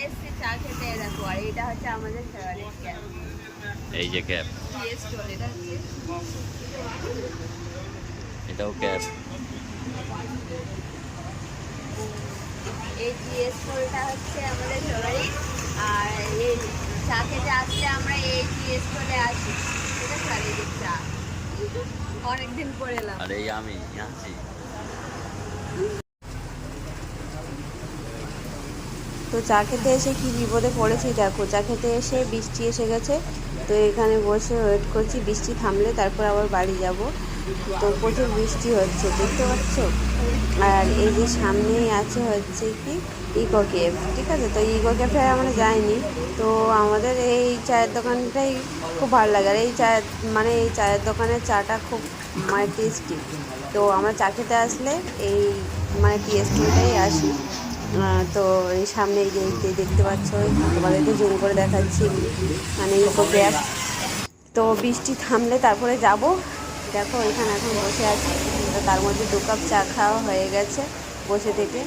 এসেছি চা খেতে দেখো আর এটা হচ্ছে আমাদের ফেভারিট ক্যাব এই যে ক্যাব এটাও ক্যাব এই জিএস স্টোরটা হচ্ছে আমাদের ফেভারিট আর এই চা খেতে আসলে আমরা এই জিএস স্টোরে আসি। যে চা। অনেকদিন পরে এলাম। আর এই আমি আছি তো চা খেতে এসে কি বিপদে পড়েছি? দেখো, চা খেতে এসে বৃষ্টি এসে গেছে। তো এখানে বসে ওয়েট করছি, বৃষ্টি থামলে তারপর আবার বাড়ি যাব। তো প্রচুর বৃষ্টি হচ্ছে, দেখতে পাচ্ছ? আর এই যে সামনেই আছে হচ্ছে কি? ইকো কেফ ঠিক আছে? তো ইকো ক্যাফে আমরা যাইনি। তো আমাদের এই চায়ের দোকানটাই খুব ভালো লাগে। আর এই চায়ের মানে এই চায়ের দোকানের চাটা খুব মানে টেস্টি তো আমরা চা খেতে আসলে এই মানে টিএসটিটাই আসি। তো এই সামনে এই যে দেখতে পাচ্ছ, তোমাদেরকে জুম করে দেখাচ্ছি মানে ইকো ক্যাব তো বৃষ্টি থামলে তারপরে যাব। দেখো, এখানে এখন বসে আছি। তো তার মধ্যে দু কাপ চা খাওয়া হয়ে গেছে বসে থেকে।